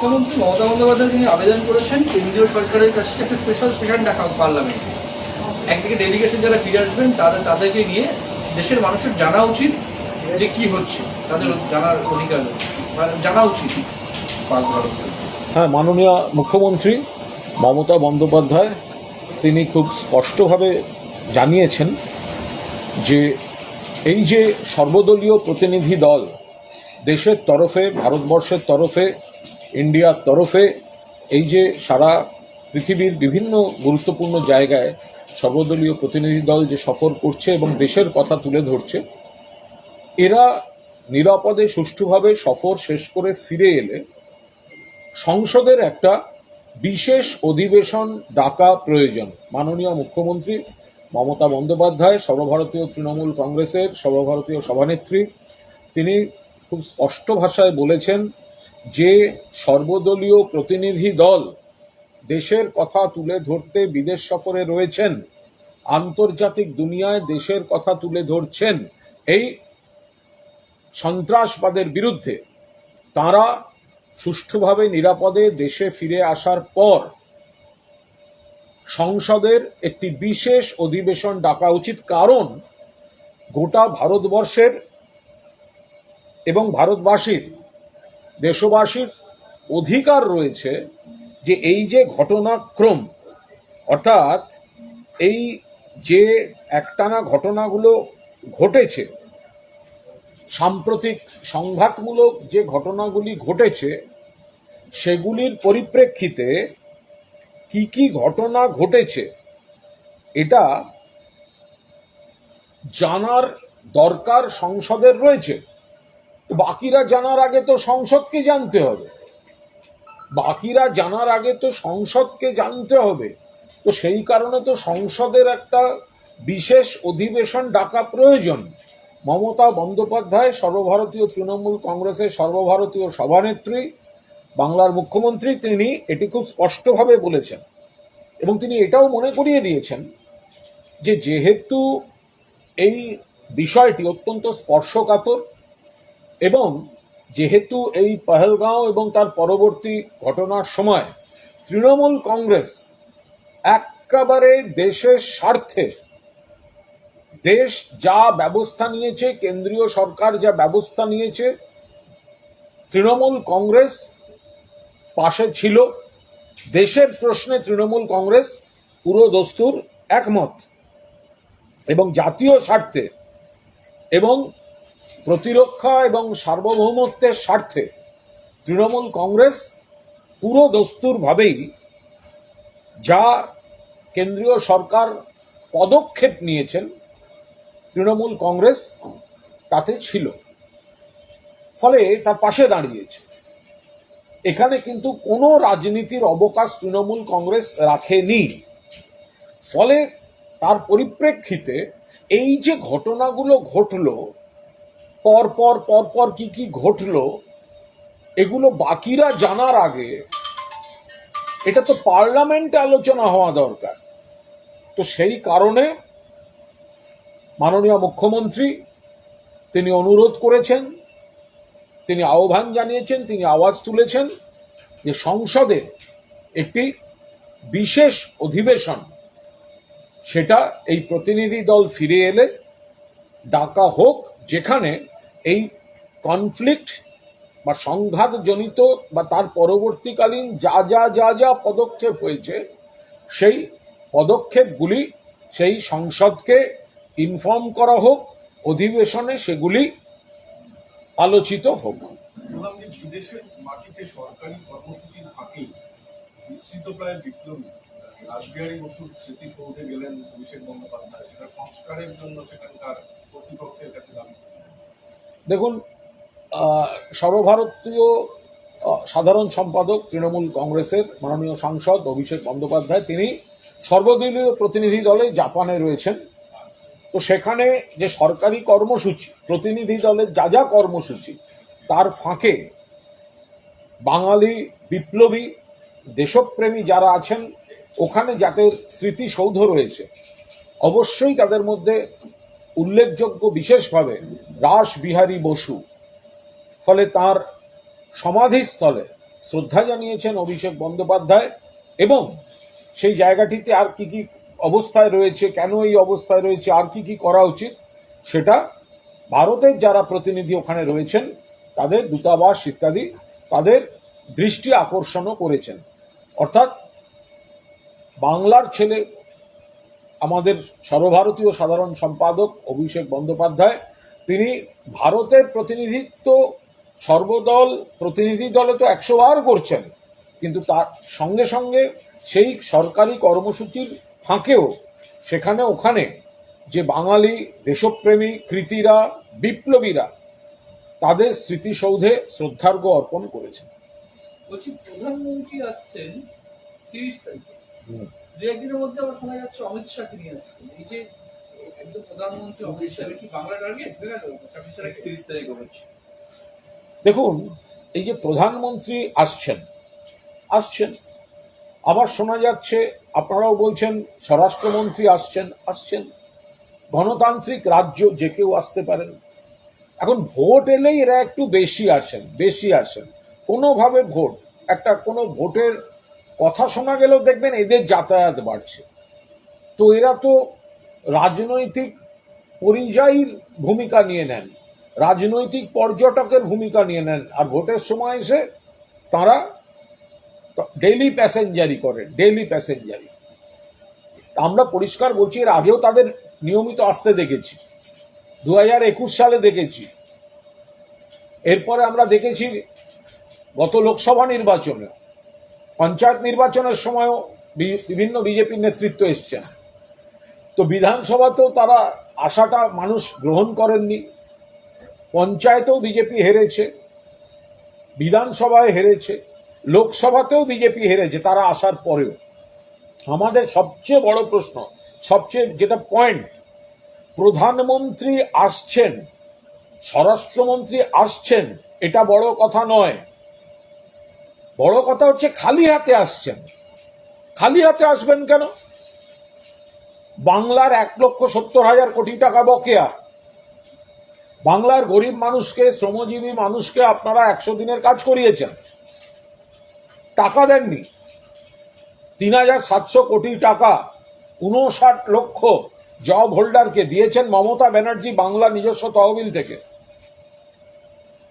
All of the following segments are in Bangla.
মুখ্যমন্ত্রী মমতা বন্দ্যোপাধ্যায় তিনি আবেদন করেছেন, কেন্দ্রীয় সরকারের কাছে একটা স্পেশাল সেশন ডাকা হোক পার্লামেন্টে একদিকে ডেলিগেশন যারা ফিরে আসবেন তাদের তাদেরকে নিয়ে দেশের মানুষের জানা উচিত যে কি হচ্ছে, তাদের জানার অধিকার জানা উচিত হ্যাঁ মাননীয় মুখ্যমন্ত্রী মমতা বন্দ্যোপাধ্যায়, তিনি খুব স্পষ্টভাবে জানিয়েছেন যে এই যে সর্বদলীয় প্রতিনিধি দল দেশের তরফে, ভারতবর্ষের তরফে ইন্ডিয়ার তরফে এই যে সারা পৃথিবীর বিভিন্ন গুরুত্বপূর্ণ জায়গায় সর্বদলীয় প্রতিনিধি দল যে সফর করছে এবং দেশের কথা তুলে ধরছে, এরা নিরাপদে, সুষ্ঠুভাবে সফর শেষ করে ফিরে এলে সংসদের একটা বিশেষ অধিবেশন ডাকা প্রয়োজন। মাননীয় মুখ্যমন্ত্রী মমতা বন্দ্যোপাধ্যায়, সর্বভারতীয় তৃণমূল কংগ্রেসের সর্বভারতীয় সভানেত্রী, তিনি খুব স্পষ্ট ভাষায় বলেছেন যে সর্বদলীয় প্রতিনিধি দল দেশের কথা তুলে ধরতে বিদেশ সফরে রয়েছেন, আন্তর্জাতিক দুনিয়ায় দেশের কথা তুলে ধরছেন এই সন্ত্রাসবাদের বিরুদ্ধে, তারা সুষ্ঠুভাবে নিরাপদে দেশে ফিরে আসার পর সংসদের একটি বিশেষ অধিবেশন ডাকা উচিত কারণ গোটা ভারতবর্ষের এবং ভারতবাসীর দেশবাসীর অধিকার রয়েছে যে এই যে ঘটনাক্রম, অর্থাৎ এই যে একটানা ঘটনাগুলো ঘটেছে, সাম্প্রতিক সংঘাতমূলক যে ঘটনাগুলি ঘটেছে, সেগুলির পরিপ্রেক্ষিতে কি কি ঘটনা ঘটেছে, এটা জানার দরকার সংসদের রয়েছে। বাকিরা জানার আগে তো সংসদকে জানতে হবে। বাকিরা জানার আগে তো সংসদকে জানতে হবে। তো সেই কারণে তো সংসদের একটা বিশেষ অধিবেশন ডাকা প্রয়োজন। মমতা বন্দ্যোপাধ্যায় সর্বভারতীয় তৃণমূল কংগ্রেসের সর্বভারতীয় সভানেত্রী, বাংলার মুখ্যমন্ত্রী, তিনি এটি খুব স্পষ্টভাবে বলেছেন। এবং তিনি এটাও মনে করিয়ে দিয়েছেন যে যেহেতু এই বিষয়টি অত্যন্ত স্পর্শকাতর এবং যেহেতু এই পহেলগাঁও এবং তার পরবর্তী ঘটনার সময় তৃণমূল কংগ্রেস একেবারে দেশের স্বার্থে দেশ যা ব্যবস্থা নিয়েছে, কেন্দ্রীয় সরকার যা ব্যবস্থা নিয়েছে, তৃণমূল কংগ্রেস পাশে ছিল। দেশের প্রশ্নে তৃণমূল কংগ্রেস পুরো দস্তুর একমত এবং জাতীয় স্বার্থে এবং প্রতিরক্ষা এবং সার্বভৌমত্বের স্বার্থে তৃণমূল কংগ্রেস পুরো দস্তুরভাবেই যা কেন্দ্রীয় সরকার পদক্ষেপ নিয়েছেন তৃণমূল কংগ্রেস তাতে ছিল। ফলে তার পাশে দাঁড়িয়েছে। এখানে কিন্তু কোনো রাজনীতির অবকাশ তৃণমূল কংগ্রেস রাখেনি। ফলে তার পরিপ্রেক্ষিতে এই যে ঘটনাগুলো ঘটলো পর পর পর পর কি কি ঘটলো, এগুলো বাকিরা জানার আগে এটা তো পার্লামেন্টে আলোচনা হওয়া দরকার। তো সেই কারণে মাননীয় মুখ্যমন্ত্রী তিনি অনুরোধ করেছেন, তিনি আহ্বান জানিয়েছেন, তিনি আওয়াজ তুলেছেন যে সংসদে একটি বিশেষ অধিবেশন, সেটা এই প্রতিনিধি দল ফিরে এলে ডাকা হোক যেখানে এই কনফ্লিক্ট বা সংঘাতজনিত বা তার পরবর্তীকালীন যা যা যা যা পদক্ষেপ হয়েছে, সেই পদক্ষেপগুলি, সেই সংসদকে ইনফর্ম করা হোক, অধিবেশনে সেগুলি আলোচিত হোক। বিপ্লবী। রাসবিহারী বসুর স্মৃতিসৌধে গেলেন অভিষেক বন্দ্যোপাধ্যায়, সেটা সংস্কারের জন্য সেখানকার দেখুন সর্বভারতীয় সাধারণ সম্পাদক তৃণমূল কংগ্রেসের মাননীয় সাংসদ অভিষেক বন্দ্যোপাধ্যায়, তিনি সর্বদলীয় প্রতিনিধি দলে জাপানে রয়েছেন। তো সেখানে যে সরকারি কর্মসূচি, প্রতিনিধি দলের যা যা কর্মসূচি, তার ফাঁকে বাঙালি বিপ্লবী, দেশপ্রেমী যারা আছেন, ওখানে যাদের স্মৃতিসৌধ রয়েছে, অবশ্যই তাদের মধ্যে উল্লেখযোগ্য বিশেষভাবে রাস বিহারী বসু। ফলে তার সমাধিস্থলে শ্রদ্ধা জানিয়েছেন অভিষেক বন্দ্যোপাধ্যায় এবং সেই জায়গাটিতে আর কি কি অবস্থায় রয়েছে, কেন এই অবস্থায় রয়েছে, আর কি কি করা উচিত, সেটা ভারতের যারা প্রতিনিধি ওখানে রয়েছেন, তাদের দূতাবাস ইত্যাদি, তাদের দৃষ্টি আকর্ষণও করেছেন। অর্থাৎ বাংলার ছেলে আমাদের সর্বভারতীয় সাধারণ সম্পাদক অভিষেক বন্দ্যোপাধ্যায় তিনি ভারতের প্রতিনিধিত্ব সর্বদল প্রতিনিধি দলে তো একশো বার করছেন কিন্তু তার সঙ্গে সঙ্গে সেই সরকারি কর্মসূচির ফাঁকেও সেখানে ওখানে যে বাঙালি দেশপ্রেমী কৃতিরা বিপ্লবীরা তাদের স্মৃতিসৌধে শ্রদ্ধার্ঘ্য অর্পণ করেছেন বলছি প্রধানমন্ত্রী আসছেন তিরিশ তারিখে। দু একদিনের মধ্যে আবার শোনা যাচ্ছে অমিত শাহকে নিয়ে আসছেন এই যে একদম প্রধানমন্ত্রী অমিত শাহ কি বাংলা টার্গেট? হয়ে গেল? ছাব্বিশ তারিখ? তিরিশ তারিখ হচ্ছে দেখুন এই যে প্রধানমন্ত্রী আসছেন আসছেন। আবার শোনা যাচ্ছে আপনারাও বলছেন স্বরাষ্ট্রমন্ত্রী আসছেন আসছেন। গণতান্ত্রিক রাজ্য যে কেউ আসতে পারেন এখন ভোট এলেই এরা একটু বেশি আসেন বেশি আসেন। কোনোভাবে ভোট একটা কোনো ভোটের কথা শোনা গেলেও দেখবেন এদের যাতায়াত বাড়ছে। তো এরা তো রাজনৈতিক পরিযায়ীর ভূমিকা নিয়ে নেন, রাজনৈতিক পর্যটকের ভূমিকা নিয়ে নেন, আর ভোটের সময় এসে তারা ডেইলি প্যাসেঞ্জারি করেন ডেইলি প্যাসেঞ্জারি আমরা পরিষ্কার বলছি, এর আগেও তাদের নিয়মিত আসতে দেখেছি দু হাজার একুশ সালে দেখেছি। এরপরে আমরা দেখেছি গত লোকসভা নির্বাচনে পঞ্চায়েত নির্বাচনের সময়ও বিভিন্ন বিজেপির নেতৃত্ব এসছেন তো বিধানসভাতেও তারা আশাটা মানুষ গ্রহণ করেননি। পঞ্চায়েতেও বিজেপি হেরেছে, বিধানসভায় হেরেছে, লোকসভাতেও বিজেপি হেরেছে, তারা আসার পরেও। আমাদের সবচেয়ে বড় প্রশ্ন, সবচেয়ে যেটা পয়েন্ট প্রধানমন্ত্রী আসছেন, স্বরাষ্ট্রমন্ত্রী আসছেন, এটা বড় কথা নয়। বড় কথা হচ্ছে খালি হাতে আসছেন। খালি হাতে আসবেন কেন? বাংলার এক লক্ষ সত্তর হাজার কোটি টাকা বকেয়া। বাংলার গরিব মানুষকে, শ্রমজীবী মানুষকে আপনারা একশো দিনের কাজ করিয়েছেন। টাকা দেননি। তিন হাজার সাতশো কোটি টাকা উনষাট লক্ষ জব হোল্ডারকে দিয়েছেন মমতা ব্যানার্জি বাংলা নিজস্ব তহবিল থেকে।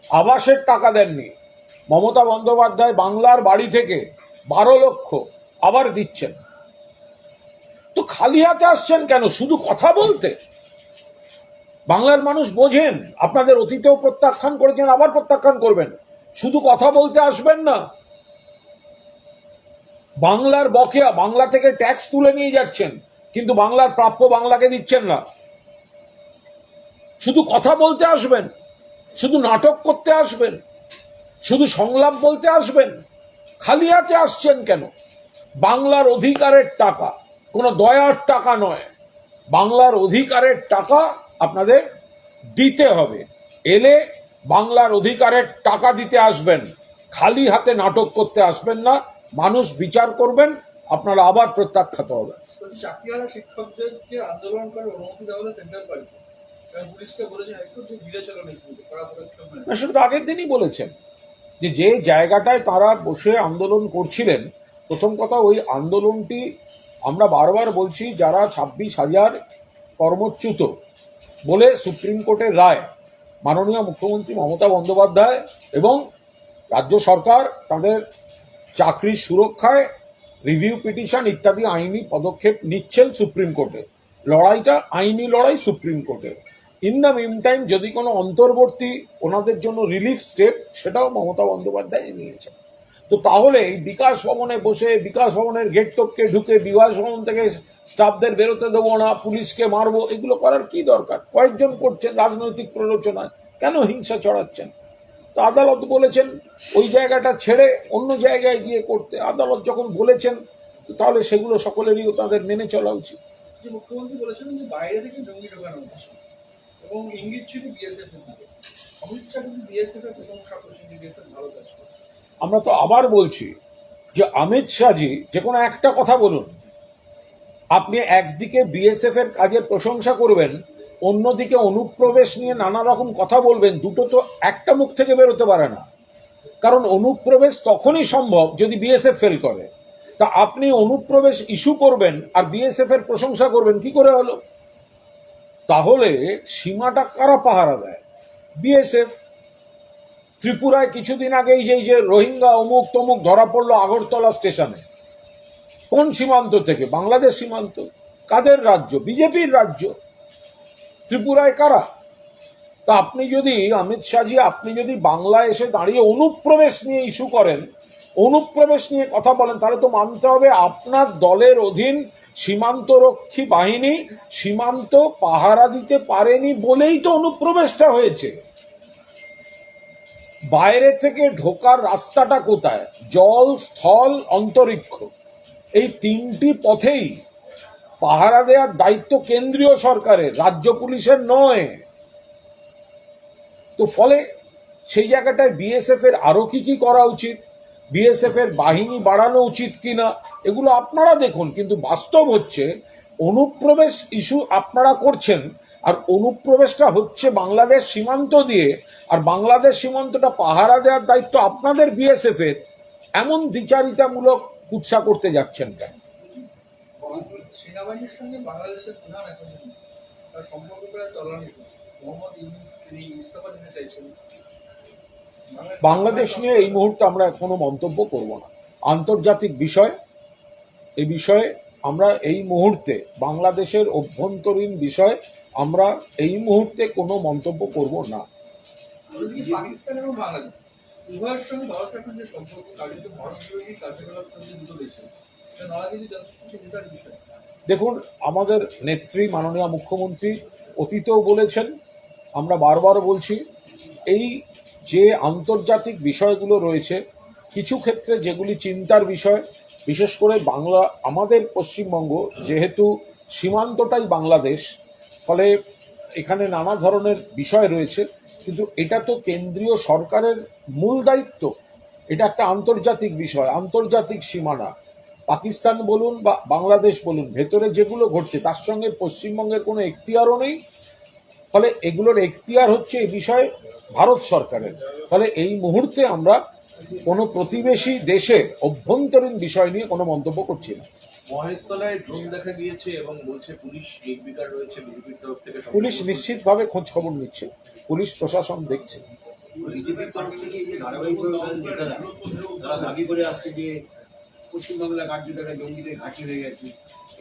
আবাসের টাকা দেননি। মমতা বন্দ্যোপাধ্যায় বাংলার বাড়ি থেকে বারো লক্ষ আবার দিচ্ছেন। তো খালি হাতে আসছেন কেন? শুধু কথা বলতে? বাংলার মানুষ বোঝেন, আপনাদের অতীতেও প্রত্যাখ্যান করেছেন, আবার প্রত্যাখ্যান করবেন। শুধু কথা বলতে আসবেন না। বাংলার বকেয়া, বাংলা থেকে ট্যাক্স তুলে নিয়ে যাচ্ছেন, কিন্তু বাংলার প্রাপ্য বাংলাকে দিচ্ছেন না। শুধু কথা বলতে আসবেন, শুধু নাটক করতে আসবেন শুধু সংলাপ বলতে আসবেন? খালি হাতে আসছেন কেন? বাংলার অধিকারের টাকা কোনো দয়ার টাকা নয়। বাংলার অধিকারের টাকা আপনাদের দিতে হবে। এলে বাংলার অধিকারের টাকা দিতে আসবেন। খালি হাতে নাটক করতে আসবেন না। মানুষ বিচার করবেন আপনারা আবার প্রত্যাখ্যাত হবে সেটা তো আগের দিনই বলেছেন। যে যে জায়গাটায় তারা বসে আন্দোলন করছিলেন, প্রথম কথা ওই আন্দোলনটি আমরা বারবার বলছি যারা ছাব্বিশ হাজার কর্মচ্যুত বলে সুপ্রিম কোর্টের রায়, মাননীয় মুখ্যমন্ত্রী মমতা বন্দ্যোপাধ্যায় এবং রাজ্য সরকার তাদের চাকরির সুরক্ষায় রিভিউ পিটিশন ইত্যাদি আইনি পদক্ষেপ নিচ্ছেন সুপ্রিম কোর্টে। লড়াইটা আইনি লড়াই সুপ্রিম কোর্টে। ইন দ্য মিন টাইম যদি কোনো অন্তর্বর্তী ওনাদের জন্য রিলিফ স্টেপ সেটাও মমতা বন্দ্যোপাধ্যায় নিয়েছেন। তো তাহলে বিকাশ ভবনে বসে, বিকাশ ভবনের গেট টপকে ঢুকে, বিকাশ ভবন থেকে স্টাফদের বেরোতে দেবো না, পুলিশকে মারবো, এগুলো করার কি দরকার? কয়েকজন করছেন রাজনৈতিক প্ররোচনায়, কেন হিংসা ছড়াচ্ছেন? তো আদালত বলেছেন, ওই জায়গাটা ছেড়ে অন্য জায়গায় গিয়ে করতে। আদালত যখন বলেছেন তাহলে সেগুলো সকলেরই তাদের মেনে চলা উচিত। মুখ্যমন্ত্রী বলেছিলেন যে বাইরে থেকে জঙ্গি ঢোকানো এবং ইঙ্গিত ছিল বিএসএফ এর দিকে অমিত শাহ কিন্তু বিএসএফ এর প্রশংসা করছেন বিএসএফ ভালো কাজ করছে আমরা তো আবার বলছি যে অমিত শাহজি, যে কোনো একটা কথা বলুন। আপনি একদিকে বিএসএফ এর কাজের প্রশংসা করবেন, অন্যদিকে অনুপ্রবেশ নিয়ে নানা রকম কথা বলবেন, দুটো তো একটা মুখ থেকে বেরোতে পারে না। কারণ অনুপ্রবেশ তখনই সম্ভব যদি বিএসএফ ফেল করে। তা আপনি অনুপ্রবেশ ইস্যু করবেন আর বিএসএফ এর প্রশংসা করবেন, কি করে হলো? তাহলে সীমাটা কারা পাহারা দেয়? বিএসএফ ত্রিপুরায় কিছুদিন আগেই যে যে রোহিঙ্গা অমুক তমুক ধরা পড়ল আগরতলা স্টেশনে। কোন সীমান্ত থেকে? বাংলাদেশ সীমান্ত। কাদের রাজ্য? বিজেপির রাজ্য। ত্রিপুরায় কারা? তা আপনি যদি, অমিত শাহজি, আপনি যদি বাংলায় এসে দাঁড়িয়ে অনুপ্রবেশ নিয়ে ইস্যু করেন অনুপ্রবেশ নিয়ে কথা বলেন, তাহলে তো মানতে হবে আপনার দলের অধীন সীমান্তরক্ষী বাহিনী সীমান্ত পাহারা দিতে পারেনি বলেই তো অনুপ্রবেশটা হয়েছে। বাইরে থেকে ঢোকার রাস্তাটা কোথায়? জল, স্থল, অন্তরিক্ষ। এই তিনটি পথেই পাহারা দেওয়ার দায়িত্ব কেন্দ্রীয় সরকারের, রাজ্য পুলিশের নয়। তো ফলে সেই জায়গাটায় বিএসএফ এর আরও কি কি করা উচিত? বিএসএফ এর বাহিনী বাড়ানো উচিত কিনা, এগুলো আপনারা দেখুন। কিন্তু বাস্তব হচ্ছে, অনুপ্রবেশ ইস্যু আপনারা করছেন, আর অনুপ্রবেশটা হচ্ছে বাংলাদেশ সীমান্ত দিয়ে, আর বাংলাদেশ সীমান্তটা পাহারা দেওয়ার দায়িত্ব আপনাদের বিএসএফ এর। এমন দ্বিচারিতামূলক কুৎসা করতে যাচ্ছেন কেন? সেনাবাহিনীর সঙ্গে বাংলাদেশের প্রধান এখন তার সম্পর্ক প্রায় তলানিত মোহাম্মদ ইউনুস তিনি ইস্তফা দিতে চাইছেন। বাংলাদেশ নিয়ে এই মুহূর্তে আমরা কোনো মন্তব্য করব না। আন্তর্জাতিক বিষয় এই বিষয়ে আমরা এই মুহূর্তে বাংলাদেশের অভ্যন্তরীণ বিষয় আমরা এই মুহূর্তে কোনো মন্তব্য করব না। অন্যদিকে পাকিস্তান এবং বাংলাদেশ? উভয়ের সঙ্গে ভারত এখন যে সম্পর্ক কার্যত ভারত বিরোধী কার্যকলাপ চলছে দুটো দেশে এটা নয়াদিল্লি যথেষ্ট চিন্তার বিষয়। দেখুন আমাদের নেত্রী মাননীয় মুখ্যমন্ত্রী অতীতেও বলেছেন আমরা বারবার বলছি এই যে আন্তর্জাতিক বিষয়গুলো রয়েছে, কিছু ক্ষেত্রে যেগুলি চিন্তার বিষয়, বিশেষ করে বাংলা, আমাদের পশ্চিমবঙ্গ যেহেতু সীমান্তটাই বাংলাদেশ, ফলে এখানে নানা ধরনের বিষয় রয়েছে, কিন্তু এটা তো কেন্দ্রীয় সরকারের মূল দায়িত্ব। এটা একটা আন্তর্জাতিক বিষয়, আন্তর্জাতিক সীমানা। পাকিস্তান বলুন বা বাংলাদেশ বলুন, ভেতরে যেগুলো ঘটছে, তার সঙ্গে পশ্চিমবঙ্গের কোনো এখতিয়ারও নেই। ফলে এগুলোর এখতিয়ার হচ্ছে এ বিষয়ে ভারত সরকারের। ফলে এই মুহূর্তে আমরা কোনো প্রতিবেশী দেশের অভ্যন্তরীণ বিষয় নিয়ে কোনো মন্তব্য করছি না। মহেশতলায় ড্রোন দেখা গিয়েছে এবং বলছে পুলিশ নির্বিকার রয়েছে বিজেপির তরফ থেকে পুলিশ নিশ্চিতভাবে খোঁজ খবর নিচ্ছে। পুলিশ প্রশাসন দেখছে। বিজেপির তরফ থেকে যে ধারাবাহিকভাবে তাদের নেতারা তারা দাবি করে আসছে যে পশ্চিমবাংলা কার্যত একটা জঙ্গিদের ঘাঁটি হয়ে গেছে।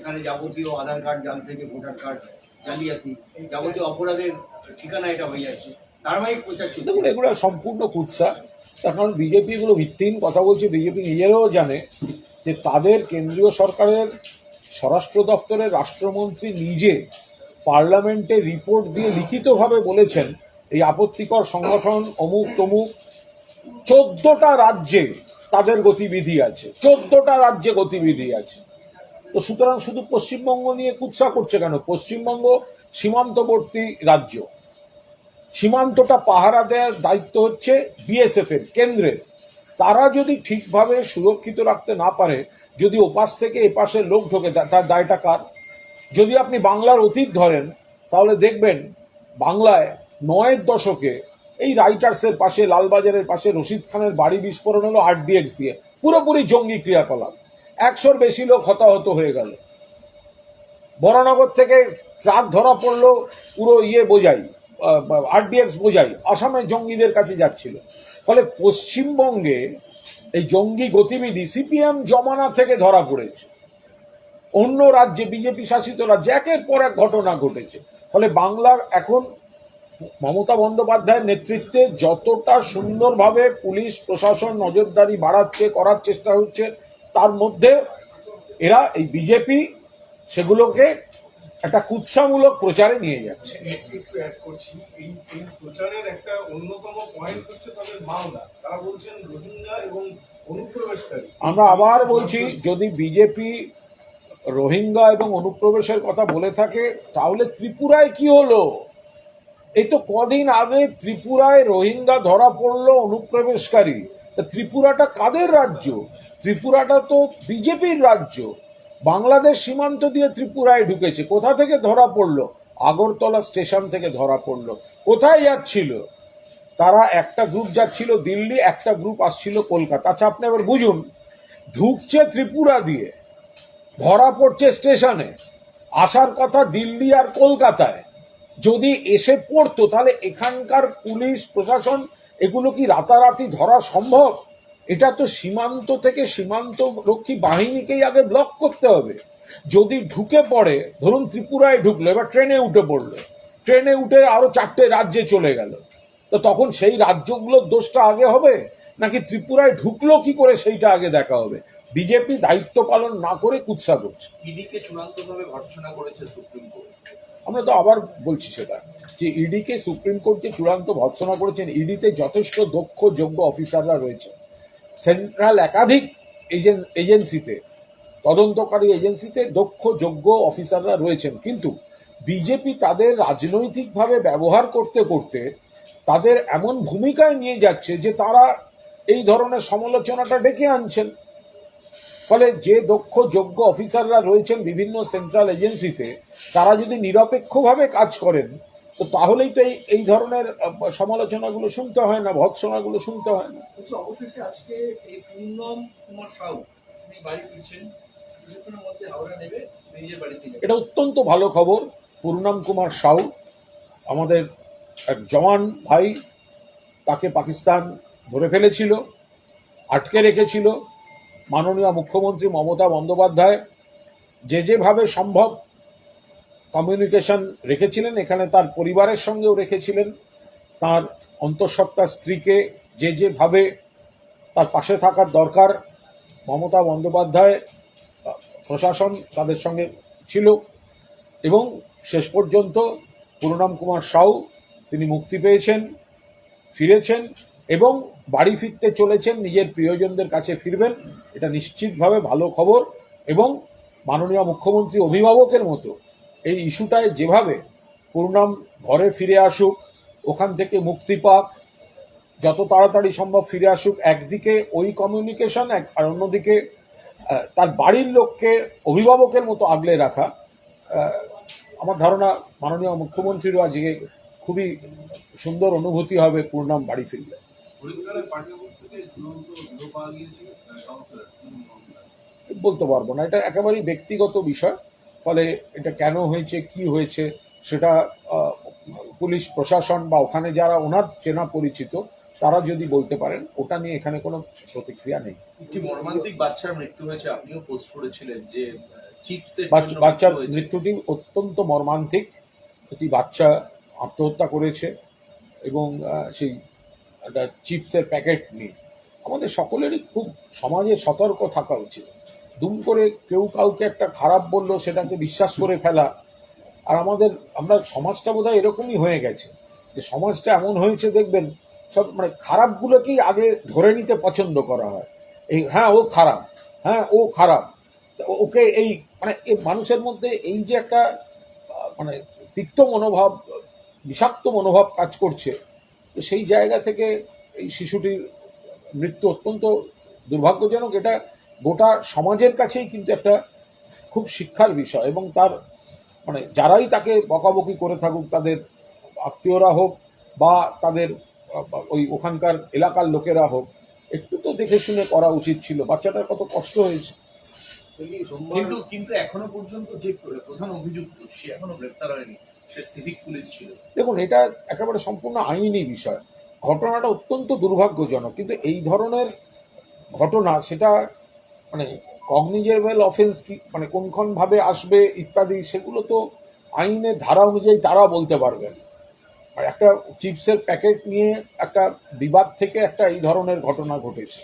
এখানে যাবতীয় আধার কার্ড জাল থেকে ভোটার কার্ড জালিয়াতি যাবতীয় অপরাধের ঠিকানা এটা হয়ে যাচ্ছে। ধারাবাহিক দেখুন, এগুলো সম্পূর্ণ কুৎসা। তার কারণ বিজেপি এগুলো ভিত্তিহীন কথা বলছে। বিজেপি নিজেরাও জানে যে তাদের কেন্দ্রীয় সরকারের স্বরাষ্ট্র দপ্তরের রাষ্ট্রমন্ত্রী নিজে পার্লামেন্টে রিপোর্ট দিয়ে লিখিতভাবে বলেছেন, এই আপত্তিকর সংগঠন অমুক তমুক, চোদ্দটা রাজ্যে তাদের গতিবিধি আছে। চোদ্দটা রাজ্যে গতিবিধি আছে। তো সুতরাং শুধু পশ্চিমবঙ্গ নিয়ে কুৎসা করছে কেন? পশ্চিমবঙ্গ সীমান্তবর্তী রাজ্য। সীমান্তটা পাহারা দেওয়ার দায়িত্ব হচ্ছে বিএসএফ এর কেন্দ্রের। তারা যদি ঠিকভাবে সুরক্ষিত রাখতে না পারে, যদি ওপাশ থেকে এপাশের লোক ঢোকে তার দায়টা কার? যদি আপনি বাংলার অতীত ধরেন, তাহলে দেখবেন বাংলায় নয়ের দশকে এই রাইটার্সের পাশে, লালবাজারের পাশে রশিদ খানের বাড়ি বিস্ফোরণ হলো আরডিএক্স দিয়ে। পুরোপুরি জঙ্গি ক্রিয়াকলাপ। একশোর বেশি লোক হতাহত হয়ে গেল। বরানগর থেকে ট্রাক ধরা পড়ল, পুরো ইয়ে বোঝাই। আরডিএক্স বোঝাই আসামে জঙ্গিদের কাছে যাচ্ছিল। ফলে পশ্চিমবঙ্গে এই জঙ্গি গতিবিধি সিপিএম জমানা থেকে ধরা পড়েছে। অন্য রাজ্যে, বিজেপি শাসিত রাজ্যে একের পর এক ঘটনা ঘটেছে। ফলে বাংলার এখন মমতা বন্দ্যোপাধ্যায়ের নেতৃত্বে যতটা সুন্দরভাবে পুলিশ, প্রশাসন নজরদারি বাড়াচ্ছে, করার চেষ্টা হচ্ছে, তার মধ্যে এরা এই বিজেপি সেগুলোকে একটা কুৎসামূলক প্রচারে নিয়ে যাচ্ছে। এই এই প্রচারের একটা অন্যতম পয়েন্ট হচ্ছে তাদের তারা বলছেন রোহিঙ্গা এবং অনুপ্রবেশকারী। আমরা আবার বলছি যদি বিজেপি রোহিঙ্গা এবং অনুপ্রবেশের কথা বলে থাকে তাহলে ত্রিপুরায় কি হলো? এই তো কদিন আগে ত্রিপুরায় রোহিঙ্গা ধরা পড়ল অনুপ্রবেশকারী। তা ত্রিপুরাটা কাদের রাজ্য? ত্রিপুরাটা তো বিজেপির রাজ্য। বাংলাদেশ সীমান্ত দিয়ে ত্রিপুরায় ঢুকেছে। কোথা থেকে ধরা পড়ল? আগরতলা স্টেশন থেকে ধরা পড়ল। কোথায় যাচ্ছিল? তারা একটা গ্রুপ যাচ্ছিল দিল্লি, একটা গ্রুপ আসছিল কলকাতা। আচ্ছা আপনি এবার বুঝুন, ঢুকছে ত্রিপুরা দিয়ে, ধরা পড়ছে স্টেশনে, আসার কথা দিল্লি আর কলকাতায়। যদি এসে পড়তো, তাহলে এখানকার পুলিশ, প্রশাসন, এগুলো কি রাতারাতি ধরা সম্ভব? এটা তো সীমান্ত থেকে সীমান্ত রক্ষী বাহিনীকেই আগে ব্লক করতে হবে। যদি ঢুকে পড়ে ধরুন ত্রিপুরায় ঢুকলো এবার ট্রেনে উঠে পড়ল ট্রেনে উঠে আরও চারটে রাজ্যে চলে গেল তো তখন সেই রাজ্যগুলোর দোষটা আগে হবে? নাকি ত্রিপুরায় ঢুকলো কি করে সেইটা আগে দেখা হবে? বিজেপি দায়িত্ব পালন না করে কুৎসা করছে। ইডিকে চূড়ান্তভাবে ভর্ৎসনা করেছে সুপ্রিম কোর্ট। আমরা তো আবার বলছি সেটা যে ইডিকে সুপ্রিম কোর্ট যে চূড়ান্ত ভর্সনা করেছেন ইডিতে যথেষ্ট দক্ষ যোগ্য অফিসাররা রয়েছে। সেন্ট্রাল একাধিক এজেন এজেন্সিতে, তদন্তকারী এজেন্সিতে দক্ষ, যোগ্য অফিসাররা রয়েছেন। কিন্তু বিজেপি তাদের রাজনৈতিকভাবে ব্যবহার করতে করতে তাদের এমন ভূমিকায় নিয়ে যাচ্ছে যে তারা এই ধরনের সমালোচনাটা ডেকে আনছেন। ফলে যে দক্ষ, যোগ্য অফিসাররা রয়েছেন বিভিন্ন সেন্ট্রাল এজেন্সিতে, তারা যদি নিরপেক্ষভাবে কাজ করেন তো তাহলেই তো এই ধরনের সমালোচনাগুলো শুনতে হয় না ভৎসনাগুলো শুনতে হয় না। অবশেষে আজকে এই পূর্ণম কুমার সাউ তিনি বাড়ি ফিরছেন। কিছুক্ষণের মধ্যে হাওড়া নেবে নিজের বাড়িতে এটা অত্যন্ত ভালো খবর পূর্ণাম কুমার সাউ আমাদের এক জওয়ান ভাই তাকে পাকিস্তান ধরে ফেলেছিল আটকে রেখেছিল। মাননীয় মুখ্যমন্ত্রী মমতা বন্দ্যোপাধ্যায় যে যেভাবে সম্ভব কমিউনিকেশন রেখেছিলেন, এখানে তার পরিবারের সঙ্গেও রেখেছিলেন। তার অন্তঃসত্ত্বা স্ত্রীকে যে যেভাবে তার পাশে থাকার দরকার, মমতা বন্দ্যোপাধ্যায়, প্রশাসন তাদের সঙ্গে ছিল। এবং শেষ পর্যন্ত পূর্ণাম কুমার সাউ, তিনি মুক্তি পেয়েছেন, ফিরেছেন এবং বাড়ি ফিরতে চলেছেন, নিজের প্রিয়জনদের কাছে ফিরবেন, এটা নিশ্চিতভাবে ভালো খবর। এবং মাননীয় মুখ্যমন্ত্রী অভিভাবকের মতো এই ইস্যুটায় যেভাবে পূর্ণাম ঘরে ফিরে আসুক ওখান থেকে মুক্তি পাক যত তাড়াতাড়ি সম্ভব ফিরে আসুক একদিকে ওই কমিউনিকেশন এক আর অন্যদিকে তার বাড়ির লোককে অভিভাবকের মতো আগলে রাখা। আমার ধারণা মাননীয় মুখ্যমন্ত্রীরও আজকে খুবই সুন্দর অনুভূতি হবে পূর্ণাম বাড়ি ফিরলে। বলতে পারব না। এটা একেবারেই ব্যক্তিগত বিষয়। ফলে এটা কেন হয়েছে কি হয়েছে সেটা পুলিশ প্রশাসন বা ওখানে যারা ওনার চেনা পরিচিত তারা যদি বলতে পারেন ওটা নিয়ে এখানে কোনো প্রতিক্রিয়া নেই। একটি মর্মান্তিক বাচ্চার মৃত্যু হয়েছে আপনিও পোস্ট করেছিলেন যে বাচ্চার মৃত্যুটি অত্যন্ত মর্মান্তিক। একটি বাচ্চা আত্মহত্যা করেছে এবং সেই একটা চিপসের প্যাকেট নিয়ে। আমাদের সকলেরই খুব সমাজে সতর্ক থাকা উচিত। দুম করে কেউ কাউকে একটা খারাপ বলল, সেটাকে বিশ্বাস করে ফেলা। আর আমাদের, আমরা সমাজটা বোধহয় এরকমই হয়ে গেছে। যে সমাজটা এমন হয়েছে, দেখবেন, সব মানে খারাপগুলোকেই আগে ধরে নিতে পছন্দ করা হয়। এই হ্যাঁ ও খারাপ হ্যাঁ ও খারাপ। ওকে এই মানে এই মানুষের মধ্যে এই যে একটা মানে তিক্ত মনোভাব, বিষাক্ত মনোভাব কাজ করছে, তো সেই জায়গা থেকে এই শিশুটির মৃত্যু অত্যন্ত দুর্ভাগ্যজনক। এটা গোটা সমাজের কাছেই কিন্তু একটা খুব শিক্ষার বিষয় এবং তার মানে যারাই তাকে বকাবকি করে থাকুক তাদের আত্মীয়রা হোক বা তাদের ওই ওখানকার এলাকার লোকেরা হোক একটু তো দেখে শুনে করা উচিত ছিল। বাচ্চাটার কত কষ্ট হয়েছে। কিন্তু কিন্তু এখনও পর্যন্ত যে প্রধান অভিযুক্ত সে এখনও গ্রেপ্তার হয়নি। সে সিভিক পুলিশ ছিল। দেখুন এটা একেবারে সম্পূর্ণ আইনি বিষয়। ঘটনাটা অত্যন্ত দুর্ভাগ্যজনক। কিন্তু এই ধরনের ঘটনা সেটা মানে কগনিজেবল অফেন্স কি মানে কোনক্ষণ ভাবে আসবে ইত্যাদি, সেগুলো তো আইনের ধারা অনুযায়ী তারা বলতে পারবেন। আর একটা চিপসের প্যাকেট নিয়ে একটা বিবাদ থেকে একটা এই ধরনের ঘটনা ঘটেছে।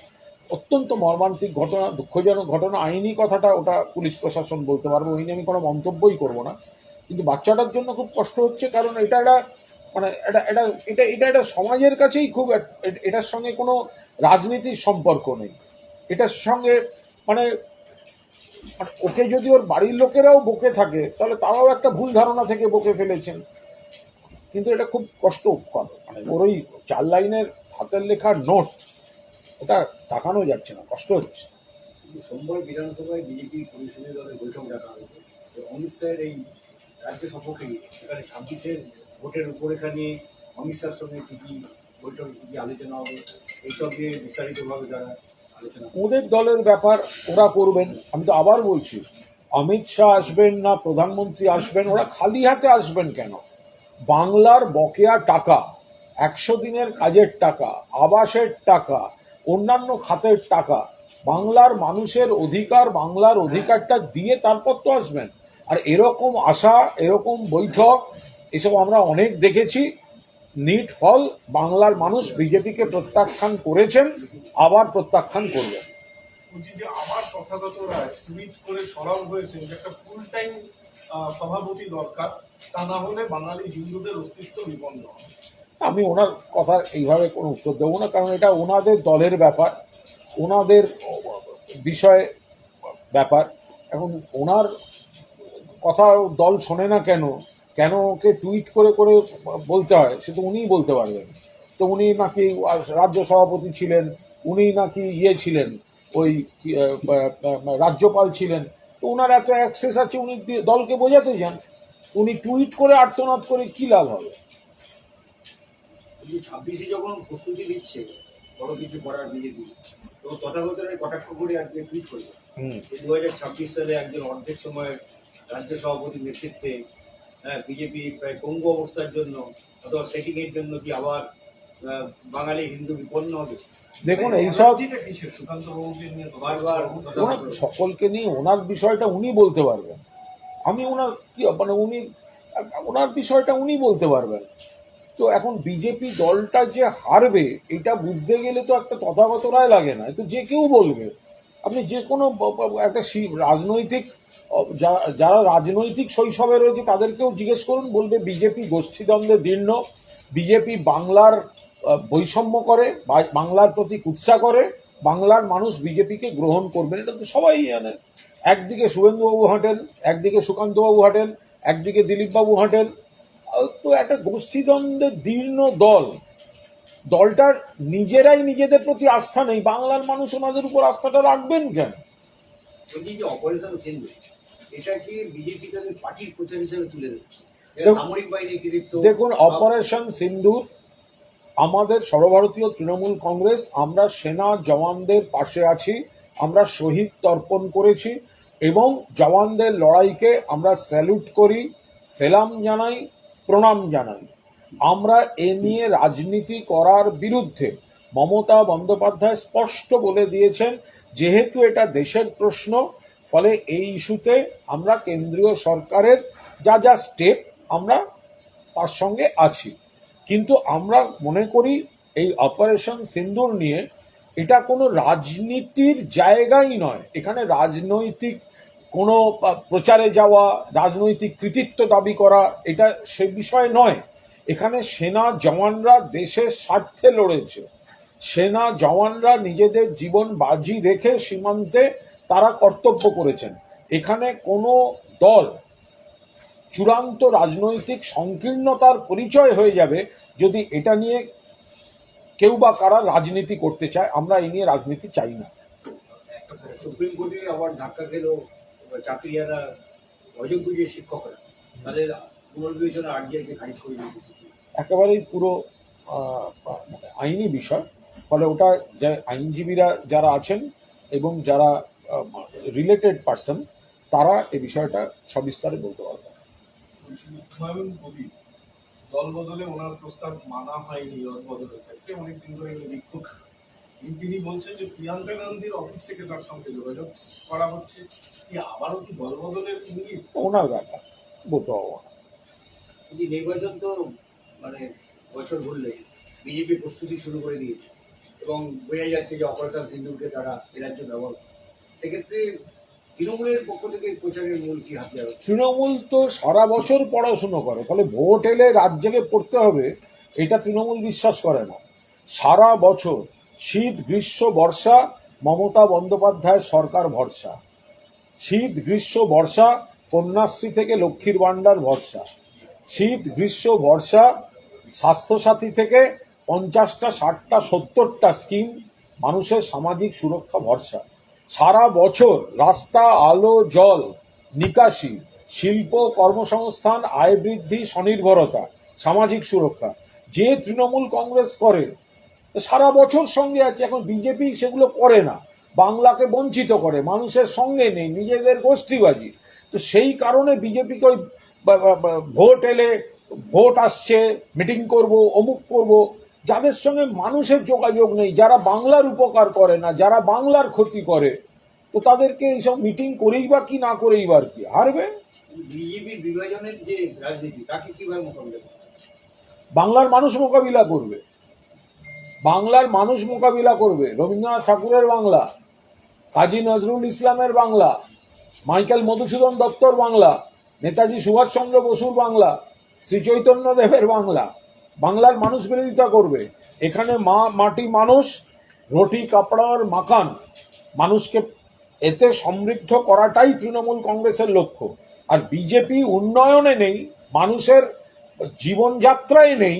অত্যন্ত মর্মান্তিক ঘটনা, দুঃখজনক ঘটনা। আইনি কথাটা ওটা পুলিশ প্রশাসন বলতে পারবে, ওই নিয়ে আমি কোনো মন্তব্যই করব না। কিন্তু বাচ্চাটার জন্য খুব কষ্ট হচ্ছে, কারণ এটা একটা মানে এটা এটা এটা এটা একটা সমাজের কাছেই খুব এটার সঙ্গে কোনো রাজনীতির সম্পর্ক নেই। এটার সঙ্গে মানে মানে ওকে যদি ওর বাড়ির লোকেরাও বকে থাকে, তাহলে তারাও একটা ভুল ধারণা থেকে বকে ফেলেছেন। কিন্তু এটা খুব কষ্ট মানে ওর ওই চার লাইনের হাতের লেখার নোট ওটা তাকানো যাচ্ছে না, কষ্ট হচ্ছে। সোমবার বিধানসভায় বিজেপি পরিষদীয় দলের বৈঠক ডাকা হয়েছে। অমিত শাহের এই রাজ্য সফরকে সেখানে ছাব্বিশের ভোটের রূপরেখা নিয়ে অমিত শাহর সঙ্গে কি কি বৈঠক, কি আলোচনা হবে এইসব নিয়ে বিস্তারিতভাবে তারা। ওদের দলের ব্যাপার ওরা করবেন। আমি তো আবার বলছি, অমিত শাহ আসবেন না, প্রধানমন্ত্রী আসবেন, ওরা খালি হাতে আসবেন কেন? বাংলার বকেয়া টাকা, একশো দিনের কাজের টাকা, আবাসের টাকা, অন্যান্য খাতের টাকা, বাংলার মানুষের অধিকার, বাংলার অধিকারটা দিয়ে তারপর তো আসবেন। আর এরকম আশা, এরকম বৈঠক, এসব আমরা অনেক দেখেছি। নিট ফল বাংলার মানুষ বিজেপিকে প্রত্যাখ্যান করেছেন আবার প্রত্যাখ্যান করবেন বলছি যে আবার তথাগত রায় টুইট করে সরব একটা ফুল টাইম সভাপতি দরকার তা না হলে বাঙালি হিন্দুদের অস্তিত্ব বিপন্ন আমি ওনার কথার এইভাবে কোনো উত্তর দেবো না কারণ এটা ওনাদের দলের ব্যাপার ওনাদের বিষয়ে ব্যাপার। এখন ওনার কথা দল শোনে না কেন কেন ওকে টুইট করে করে বলতে হয়? সে তো উনিই বলতে পারবেন। তো উনি নাকি রাজ্য সভাপতি ছিলেন উনি নাকি ইয়ে ছিলেন ওই রাজ্যপাল ছিলেন। তো ওনার এত অ্যাক্সেস আছে উনি দলকে বোঝাতে যান উনি টুইট করে আর্তনাদ করে কী লাভ হবে? ছাব্বিশে যখন প্রস্তুতি নিচ্ছে বড় কিছু করার বিজেপি তো তথাগত রায় কটাক্ষ করে আজকে টুইট করবে? দু হাজার ছাব্বিশ সালে একজন অর্ধেক সময়ের রাজ্য সভাপতির নেতৃত্বে বিজেপি প্রায় পঙ্গু অবস্থার জন্য অথবা সেটিং এর জন্য কি আবার বাঙালি হিন্দু বিপন্ন হবে? দেখুন এইসব বারবার ওনার সকলকে নিয়ে ওনার বিষয়টা উনি বলতে পারবেন। আমি ওনার কি মানে উনি ওনার বিষয়টা উনি বলতে পারবেন। তো এখন বিজেপি দলটা যে হারবে এটা বুঝতে গেলে তো একটা তথাগত রায় লাগে না। তো যে কেউ বলবে। আপনি যে কোনো একটা রাজনৈতিক যারা রাজনৈতিক শৈশবে রয়েছে তাদেরকেও জিজ্ঞেস করুন, বলবে বিজেপি গোষ্ঠীদ্বন্দ্বে দীর্ণ, বিজেপি বাংলার বৈষম্য করে বাংলার প্রতি কুৎসা করে, বাংলার মানুষ বিজেপিকে গ্রহণ করবেন। এটা তো সবাই জানে। একদিকে শুভেন্দুবাবু হাঁটেন, একদিকে সুকান্তবাবু হাঁটেন, একদিকে দিলীপবাবু হাঁটেন। তো একটা গোষ্ঠীদ্বন্দ্বে দীর্ণ দল দলটার নিজেরাই নিজেদের প্রতি আস্থা নেই। বাংলার মানুষ ওনাদের উপর আস্থাটা রাখবেন কেন? যে অপারেশন সিন্ধু এটা কি বিজেপি তাদের পার্টির প্রচার হিসেবে তুলে দিচ্ছে দেখুন- অপারেশন সিন্দুর আমাদের সর্বভারতীয় তৃণমূল কংগ্রেস আমরা সেনা জওয়ানদের পাশে আছি আমরা শহীদ তর্পণ করেছি এবং জওয়ানদের লড়াইকে আমরা স্যালুট করি সেলাম জানাই প্রণাম জানাই। আমরা এ নিয়ে রাজনীতি করার বিরুদ্ধে মমতা বন্দ্যোপাধ্যায় স্পষ্ট বলে দিয়েছেন, যেহেতু এটা দেশের প্রশ্ন, ফলে এই ইস্যুতে আমরা কেন্দ্রীয় সরকারের যা যা স্টেপ আমরা তার সঙ্গে আছি। কিন্তু আমরা মনে করি এই অপারেশন সিন্দুর নিয়ে এটা কোনো রাজনীতির জায়গাই নয়। এখানে রাজনৈতিক কোনো প্রচারে যাওয়া, রাজনৈতিক কৃতিত্ব দাবি করা, এটা সে বিষয় নয়। এখানে সেনা জওয়ানরা দেশের স্বার্থে লড়েছে। সেনা জওয়ানরা নিজেদের জীবন বাজি রেখে সীমান্তে তারা কর্তব্য করেছেন। এখানে কোনো দল চূড়ান্ত রাজনৈতিক সংকীর্ণতার পরিচয় হয়ে যাবে যদি এটা নিয়ে কেউ বা কারা রাজনীতি করতে চায়। আমরা এই নিয়ে রাজনীতি চাই না। সুপ্রিম কোর্টে আবার ধাক্কা খেলো চাকরিয়ারা অযোগ্য যে শিক্ষকরা, তাদের পুনর্বিবেচনা আর্জিয়াকে খারিজ করে দিয়েছে একেবারেই পুরো আইনি বিষয়। ফলে ওটা যে আইনজীবীরা যারা আছেন এবং যারা রিলেটেড পার্সন তারা এই বিষয়টা সবিস্তারে বলতে পারবে। দল বদলে ওনার প্রস্তাব মানা হয়নি দল বদলের ক্ষেত্রে। অনেকদিন ধরে ইনি বিক্ষোভ। তিনি বলছেন যে প্রিয়াঙ্কা গান্ধীর অফিস থেকে তার সঙ্গে যোগাযোগ করা হচ্ছে। কি আবারও কি দল বদলের ইঙ্গিত? ওনার ব্যাপার বলতে পারব না কিন্তু নির্বাচন তো মানে বছর ঘুরলে বিজেপি প্রস্তুতি শুরু করে দিয়েছে এবং বোঝা যাচ্ছে যে অপারেশন সিন্দুরকে তারা এ রাজ্য ব্যবহার সেক্ষেত্রে তৃণমূলের পক্ষ প্রচারের মূল? তৃণমূল তো সারা বছর পড়াশুনো করে, ফলে ভোট এলে জেগে পড়তে হবে, এটা তৃণমূল বিশ্বাস করে না। সারা বছর শীত, গ্রীষ্ম, বর্ষা, মমতা বন্দ্যোপাধ্যায় সরকার ভরসা। শীত, গ্রীষ্ম, বর্ষা, কন্যাশ্রী থেকে লক্ষ্মীর ভাণ্ডার ভরসা। শীত, গ্রীষ্ম, বর্ষা, স্বাস্থ্যসাথী থেকে পঞ্চাশটা, ষাটটা, সত্তরটা স্কিম মানুষের সামাজিক সুরক্ষা ভরসা। সারা বছর রাস্তা, আলো, জল, নিকাশি, শিল্প, কর্মসংস্থান, আয় বৃদ্ধি, স্বনির্ভরতা, সামাজিক সুরক্ষা। যে তৃণমূল কংগ্রেস করে সারা বছর সঙ্গে আছে, এখন বিজেপি সেগুলো করে না। বাংলাকে বঞ্চিত করে, মানুষের সঙ্গে নেই, নিজেদের গোষ্ঠীবাজি। তো সেই কারণে বিজেপিকে ওই ভোট এলে ভোট আসছে মিটিং করব অমুক করব। যাদের সঙ্গে মানুষের যোগাযোগ নেই যারা বাংলার উপকার করে না যারা বাংলার ক্ষতি করে তো তাদেরকে এইসব মিটিং করেই বা কি না করেই বা আর কি? হারবে? বিজেপির বিভাজনের যে রাজনীতি তাকে কীভাবে মোকাবিলা বাংলার মানুষ মোকাবিলা করবে। বাংলার মানুষ মোকাবিলা করবে। রবীন্দ্রনাথ ঠাকুরের বাংলা কাজী নজরুল ইসলামের বাংলা মাইকেল মধুসূদন দত্তর বাংলা নেতাজি সুভাষচন্দ্র বসুর বাংলা, শ্রী চৈতন্য দেবের বাংলা। বাংলার মানুষ বিরোধিতা করবে। এখানে মা, মাটি মানুষ, রুটি কাপড়ার মাখান মানুষকে এতে সমৃদ্ধ করাটাই তৃণমূল কংগ্রেসের লক্ষ্য। আর বিজেপি উন্নয়নে নেই, মানুষের জীবনযাত্রায় নেই,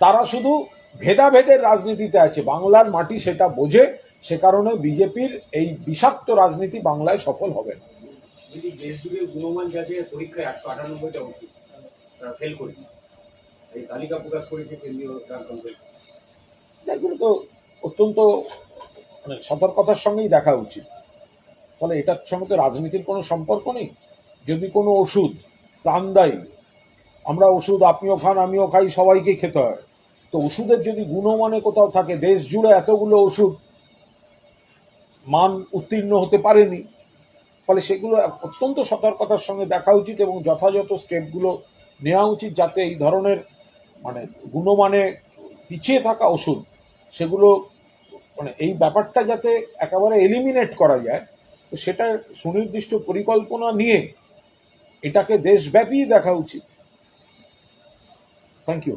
তারা শুধু ভেদাভেদের রাজনীতিতে আছে। বাংলার মাটি সেটা বোঝে, সে কারণে বিজেপির এই বিষাক্ত রাজনীতি বাংলায় সফল হবে না। যদি দেশ জুড়ে গুণমান যাচাইয়ের পরীক্ষায় একশো আটানব্বইটা ওষুধ তারা ফেল করেছে। এই তালিকা প্রকাশ করেছে কেন্দ্রীয় ড্রাগ এগুলো তো অত্যন্ত মানে সতর্কতার সঙ্গেই দেখা উচিত। ফলে এটার সঙ্গে তো রাজনীতির কোনো সম্পর্ক নেই। যদি কোনো ওষুধ প্রাণদায়ী, আমরা ওষুধ আপনিও খান, আমিও খাই, সবাইকে খেতে হয়, তো ওষুধের যদি গুণমানে কোথাও থাকে দেশ জুড়ে এতগুলো ওষুধ মান উত্তীর্ণ হতে পারেনি ফলে সেগুলো অত্যন্ত সতর্কতার সঙ্গে দেখা উচিত এবং যথাযথ স্টেপগুলো নেওয়া উচিত যাতে এই ধরনের মানে গুণমানে পিছিয়ে থাকা ওষুধ, সেগুলো মানে এই ব্যাপারটা যাতে একেবারে এলিমিনেট করা যায়, তো সেটা সুনির্দিষ্ট পরিকল্পনা নিয়ে এটাকে দেশব্যাপী দেখা উচিত। Thank you